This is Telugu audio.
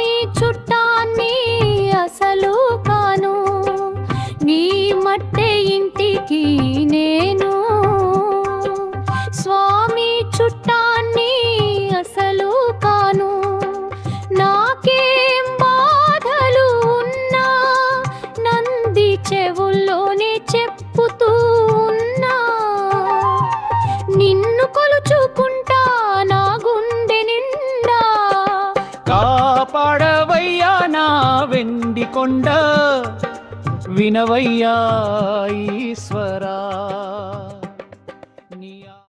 మీ చుట్టాన్ని అసలు కాను. నీ మట్టే ఇంటికి నేను. స్వామి చుట్టాన్ని అసలు కాను. నాకేం బాధలు ఉన్నా నంది చెవుల్లో பாடவையா நான் வெண்டி கொண்ட வினவையாய்